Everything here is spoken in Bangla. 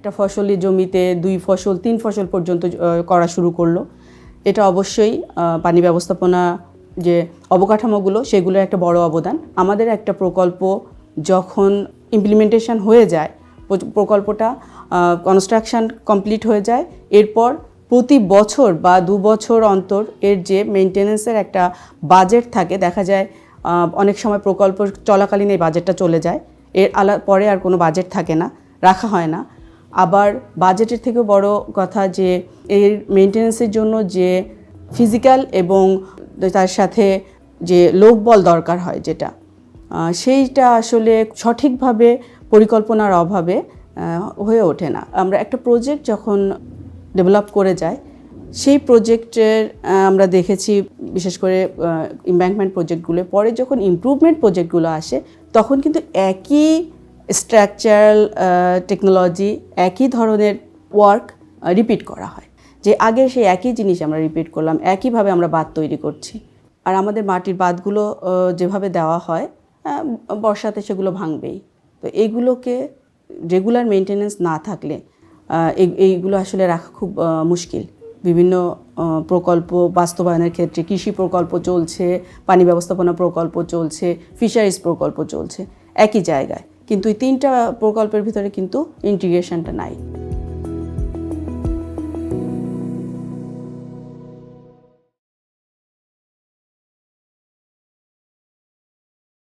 একটা ফসলি জমিতে দুই ফসল, তিন ফসল পর্যন্ত করা শুরু করল। এটা অবশ্যই পানি ব্যবস্থাপনা যে অবকাঠামোগুলো, সেগুলোর একটা বড় অবদান। আমাদের একটা প্রকল্প যখন ইমপ্লিমেন্টেশন হয়ে যায় প্র- প্রকল্পটা কনস্ট্রাকশন কমপ্লিট হয়ে যায়, এরপর প্রতি বছর বা দু বছর অন্তর এর যে মেনটেনেন্সের একটা বাজেট থাকে, দেখা যায় অনেক সময় প্রকল্প চলাকালীন এই বাজেটটা চলে যায়। এর আলা, পরে আর কোনো বাজেট থাকে না, রাখা হয় না। আবার বাজেটের থেকেও বড় কথা যে, এর মেনটেনেন্সের জন্য যে ফিজিক্যাল এবং তার সাথে যে লোকবল দরকার হয় যেটা সেইটা আসলে সঠিকভাবে পরিকল্পনার অভাবে হয়ে ওঠে না। আমরা একটা প্রজেক্ট যখন ডেভেলপ করে যাই, সেই প্রজেক্টের আমরা দেখেছি বিশেষ করে ইম্ব্যাঙ্কমেন্ট প্রজেক্টগুলো পরে যখন ইমপ্রুভমেন্ট প্রজেক্টগুলো আসে, তখন কিন্তু একই স্ট্রাকচারাল টেকনোলজি একই ধরনের ওয়ার্ক রিপিট করা হয়। যে আগে সেই একই জিনিস আমরা রিপিট করলাম একইভাবে আমরা বাঁধ তৈরি করছি। আর আমাদের মাটির বাঁধগুলো আহ, যেভাবে দেওয়া হয় বর্ষাতে সেগুলো ভাঙবেই। তো এইগুলোকে রেগুলার মেনটেনেন্স না থাকলে এই- এইগুলো আসলে রাখা খুব মুশকিল। বিভিন্ন প্রকল্প বাস্তবায়নের ক্ষেত্রে কৃষি প্রকল্প চলছে পানি ব্যবস্থাপনা প্রকল্প চলছে ফিশারিজ প্রকল্প চলছে। একই জায়গায়। কিন্তু এই তিনটা প্রকল্পের ভিতরে কিন্তু ইন্টিগ্রেশনটা নাই।